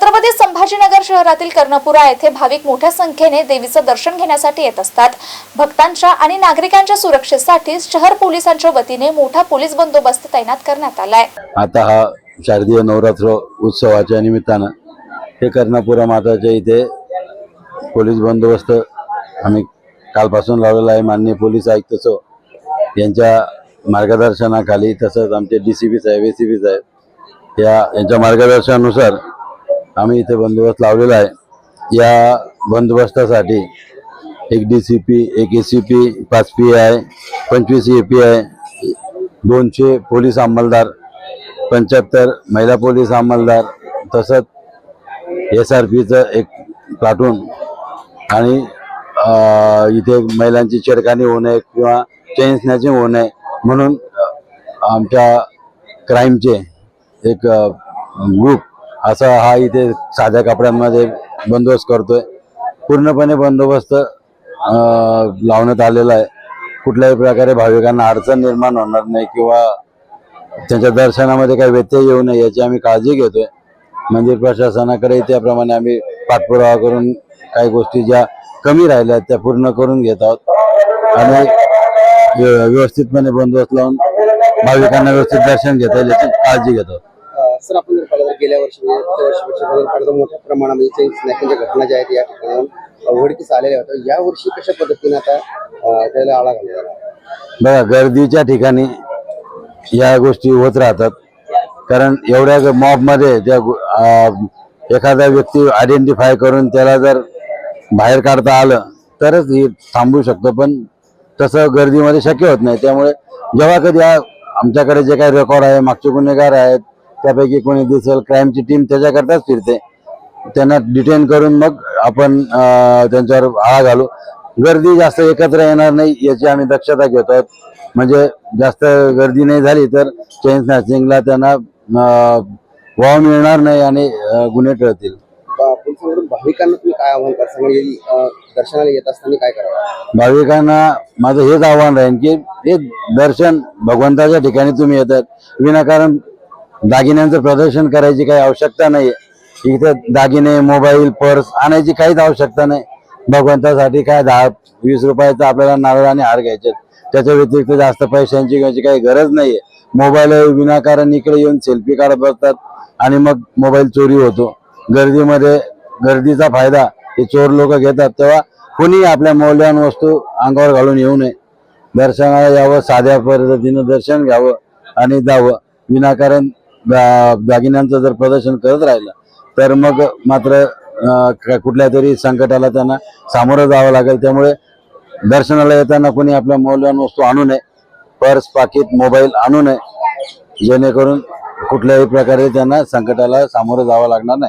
छत्रपती संभाजीनगर शहरातील कर्णपुरा येथे भाविक मोठ्या संख्येने देवीचं दर्शन घेण्यासाठी येत असतात. भक्तांच्या आणि नागरिकांच्या सुरक्षेसाठी शहर पोलिसांच्या वतीने मोठा पोलीस बंदोबस्त तैनात करण्यात आलाय. आता हा शारदीय नवरात्र उत्सवाच्या निमित्तानं हे कर्णपुरा माताच्या इथे पोलीस बंदोबस्त आम्ही कालपासून लावलेला आहे. माननीय पोलीस आयुक्त सो यांच्या मार्गदर्शनाखाली तसंच आमचे डी सी पी साहेब ए सी पी साहेब या यांच्या मार्गदर्शनानुसार आम्ही इथे बंदोबस्त लावलेला आहे. या बंदोबस्तासाठी एक डी सी पी एक ए सी पी पाच पी आय पंचवीस ए पी आय दोनशे पोलीस अंमलदार पंच्याहत्तर महिला पोलीस अंमलदार तसंच एस आर पीचं एक प्लाटून आणि इथे महिलांची छेडखानी होऊ नये किंवा चेन स्नॅचिंग होऊ नये म्हणून आमच्या क्राईमचे एक ग्रुप असा हा इथे साध्या कपड्यांमध्ये बंदोबस्त करतोय. पूर्णपणे बंदोबस्त लावण्यात आलेला आहे. कुठल्याही प्रकारे भाविकांना अडचण निर्माण होणार नाही किंवा त्यांच्या दर्शनामध्ये काही व्यत्यय येऊ नये याची आम्ही काळजी घेतोय. मंदिर प्रशासनाकडे त्याप्रमाणे आम्ही पाठपुरावा करून काही गोष्टी ज्या कमी राहिल्या आहेत त्या पूर्ण करून घेत आहोत. आणि व्यवस्थितपणे बंदोबस्त लावून भाविकांना व्यवस्थित दर्शन घेता येईल याची काळजी घेतो अ, गेल्या वर्षी वर्षीपेक्षा मोठ्या प्रमाणामध्ये स्नॅकिंगच्या घटना ज्या आहेत या ठिकाणी उघडकीस आलेल्या होत्या. या वर्षी कशा पद्धतीने आता त्याला आळा घालण्यात बघा गर्दीच्या ठिकाणी या गोष्टी होत राहतात. कारण एवढ्या मॉबमध्ये त्या गो- एखादा व्यक्ती आयडेंटिफाय करून त्याला जर बाहेर काढता आलं तरच हे थांबू शकतो. पण तसं गर्दीमध्ये शक्य होत नाही. त्यामुळे जेव्हा कधी आमच्याकडे जे काही रेकॉर्ड आहे मागचे गुन्हेगार आहेत त्यापैकी कोणी दिसेल क्राईमची टीम त्याच्याकरताच फिरते. त्यांना डिटेन करून मग आपण त्यांच्यावर आळा घालू. गर्दी जास्त एकत्र येणार नाही याची आम्ही दक्षता घेतो. आहोत म्हणजे जास्त गर्दी नाही झाली तर चेन स्नॅचिंगला त्यांना वाव मिळणार नाही आणि गुन्हे टळतील. बा- पोलिसांकडून भाविकांना तुम्ही काय आव्हान करता? म्हणजे अ, दर्शनाला येत असताना काय करावं? भाविकांना माझं हेच आव्हान राहील की हे दर्शन भगवंताच्या ठिकाणी तुम्ही येतात. विनाकारण दागिन्यांचं प्रदर्शन करायची काही आवश्यकता नाही इथे दागिने मोबाईल पर्स आणायची काहीच आवश्यकता नाही. भगवंतासाठी काय दहा वीस रुपयाचा आपल्याला नारळ आणि हार घ्यायचे. त्याच्या व्यतिरिक्त जास्त पैशांची घ्यायची काही गरज नाहीये. मोबाईल विनाकारण इकडे येऊन सेल्फी काढत बसतात आणि मग मोबाईल चोरी होतो. गर्दीमध्ये गर्दीचा फायदा हे चोर लोक घेतात तेव्हा कोणी आपल्या मौल्यवान वस्तू अंगावर घालून येऊ नये. दर्शनाला यावं साध्या पद्धतीनं दर्शन घ्यावं आणि जावं. विनाकारण दागिन्यांचं जर प्रदर्शन करत राहिलं तर मग मात्र कुठल्या तरी संकटाला त्यांना सामोरं जावं लागेल. त्यामुळे दर्शनाला येताना कोणी आपल्या मौल्यवान वस्तू आणू नये पर्स पाकिट मोबाईल आणू नये जेणेकरून कुठल्याही प्रकारे त्यांना संकटाला सामोरं जावं लागणार नाही.